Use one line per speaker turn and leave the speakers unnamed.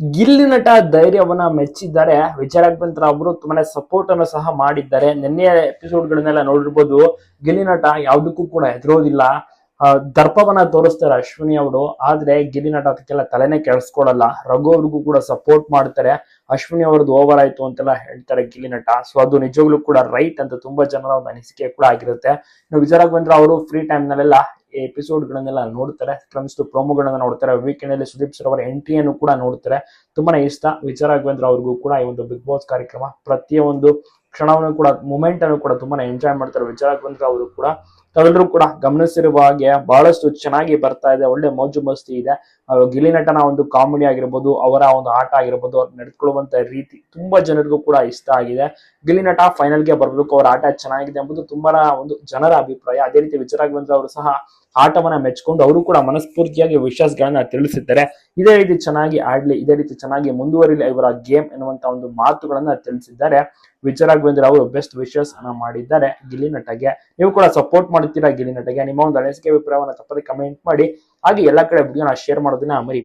ಗಿಲ್ಲಿ ನಟ ಧೈರ್ಯವನ್ನ ಮೆಚ್ಚಿದ್ದಾರೆ. ವಿಜಯ ರಾಘವೇಂದ್ರ ಅವರು ತುಂಬಾನೇ ಸಪೋರ್ಟ್ ಅನ್ನು ಸಹ ಮಾಡಿದ್ದಾರೆ. ನಿನ್ನೆ ಎಪಿಸೋಡ್ ಗಳನ್ನೆಲ್ಲ ನೋಡಿರ್ಬೋದು, ಗಿಲ್ಲಿ ನಟ ಯಾವ್ದಕ್ಕೂ ಕೂಡ ಹೆದರೋದಿಲ್ಲ. ದರ್ಪವನ್ನ ತೋರಿಸ್ತಾರೆ ಅಶ್ವಿನಿ ಅವರು. ಆದ್ರೆ ಗಿಲ್ಲಿ ನಟ ಅದಕ್ಕೆಲ್ಲ ತಲೆನೇ ಕೆಡಿಸ್ಕೊಡಲ್ಲ ರಘು ಅವ್ರಿಗೂ ಕೂಡ ಸಪೋರ್ಟ್ ಮಾಡ್ತಾರೆ. ಅಶ್ವಿನಿ ಅವ್ರದ್ದು ಓವರ್ ಆಯ್ತು ಅಂತೆಲ್ಲ ಹೇಳ್ತಾರೆ ಗಿಲ್ಲಿ ನಟ. ಸೊ ಅದು ನಿಜವಾಗ್ಲೂ ಕೂಡ ರೈಟ್ ಅಂತ ತುಂಬಾ ಜನರ ಒಂದು ಅನಿಸಿಕೆ ಕೂಡ ಆಗಿರುತ್ತೆ. ಇನ್ನು ವಿಜಯ ರಾಘವೇಂದ್ರ ಅವರು ಫ್ರೀ ಟೈಮ್ ನಲ್ಲೆಲ್ಲ ಎಪಿಸೋಡ್ ಗಳನ್ನೆಲ್ಲ ನೋಡ್ತಾರೆ. ಫ್ರೆಂಡ್ಸ್ ಪ್ರೋಮೋಗಳನ್ನ ನೋಡ್ತಾರೆ. ವೀಕೆಂಡ್ ಅಲ್ಲಿ ಸುದೀಪ್ ಸರ್ ಅವರ ಎಂಟ್ರಿಯನ್ನು ಕೂಡ ನೋಡ್ತಾರೆ. ತುಂಬಾನೇ ಇಷ್ಟ. ವಿಚಾರ ರಾಘವೇಂದ್ರ ಅವ್ರಿಗೂ ಕೂಡ ಈ ಒಂದು ಬಿಗ್ ಬಾಸ್ ಕಾರ್ಯಕ್ರಮ ಪ್ರತಿಯೊಂದು ಕ್ಷಣವನ್ನು ಕೂಡ ಮೂಮೆಂಟ್ ಅನ್ನು ಕೂಡ ತುಂಬಾನೇ ಎಂಜಾಯ್ ಮಾಡ್ತಾರೆ. ವಿಚಾರ ರಾಘವೇಂದ್ರ ಅವರು ಕೂಡ ತಾವೆಲ್ಲರೂ ಕೂಡ ಗಮನಿಸಿರುವ ಹಾಗೆ ಬಹಳಷ್ಟು ಚೆನ್ನಾಗಿ ಬರ್ತಾ ಇದೆ, ಒಳ್ಳೆ ಮೋಜು ಮಸ್ತಿ ಇದೆ. ಗಿಲಿನಟನ ಒಂದು ಕಾಮಿಡಿ ಆಗಿರ್ಬೋದು, ಅವರ ಒಂದು ಆಟ ಆಗಿರ್ಬೋದು, ಅವ್ರು ನಡೆದುಕೊಳ್ಳುವಂತ ರೀತಿ ತುಂಬಾ ಜನರಿಗೂ ಕೂಡ ಇಷ್ಟ ಆಗಿದೆ. ಗಿಲಿ ನಟ ಫೈನಲ್ಗೆ ಬರ್ಬೇಕು, ಅವರ ಆಟ ಚೆನ್ನಾಗಿದೆ ಎಂಬುದು ತುಂಬಾ ಒಂದು ಜನರ ಅಭಿಪ್ರಾಯ. ಅದೇ ರೀತಿ ರಾಘವೇಂದ್ರ ಅವರು ಸಹ ಆಟವನ್ನ ಮೆಚ್ಕೊಂಡು ಅವರು ಕೂಡ ಮನಸ್ಫೂರ್ತಿಯಾಗಿ ವಿಶ್ವಾಸಗಳನ್ನ ತಿಳಿಸಿದ್ದಾರೆ. ಇದೇ ರೀತಿ ಚೆನ್ನಾಗಿ ಆಡ್ಲಿ, ಇದೇ ರೀತಿ ಚೆನ್ನಾಗಿ ಮುಂದುವರಿಲಿ ಇವರ ಗೇಮ್ ಎನ್ನುವಂತ ಒಂದು ಮಾತುಗಳನ್ನ ತಿಳಿಸಿದ್ದಾರೆ. ರಾಘವೇಂದ್ರ ಅವರು ಬೆಸ್ಟ್ ವಿಶಸ್ ಅನ್ನ ಮಾಡಿದ್ದಾರೆ ಗಿಲಿ ನಟಗೆ. ನೀವು ಕೂಡ ಸಪೋರ್ಟ್ ಮಾಡುತ್ತೀರಾ ಗಿಲ್ಲಿ ನಟಗೆ. ನಿಮ್ಮ ಒಂದು ಅನಿಸಿಕೆ ಅಭಿಪ್ರಾಯವನ್ನು ತಪ್ಪದೆ ಕಮೆಂಟ್ ಮಾಡಿ. ಹಾಗೆ ಎಲ್ಲಾ ಕಡೆ ವಿಡಿಯೋನ ಶೇರ್ ಮಾಡೋದನ್ನ ಮರಿ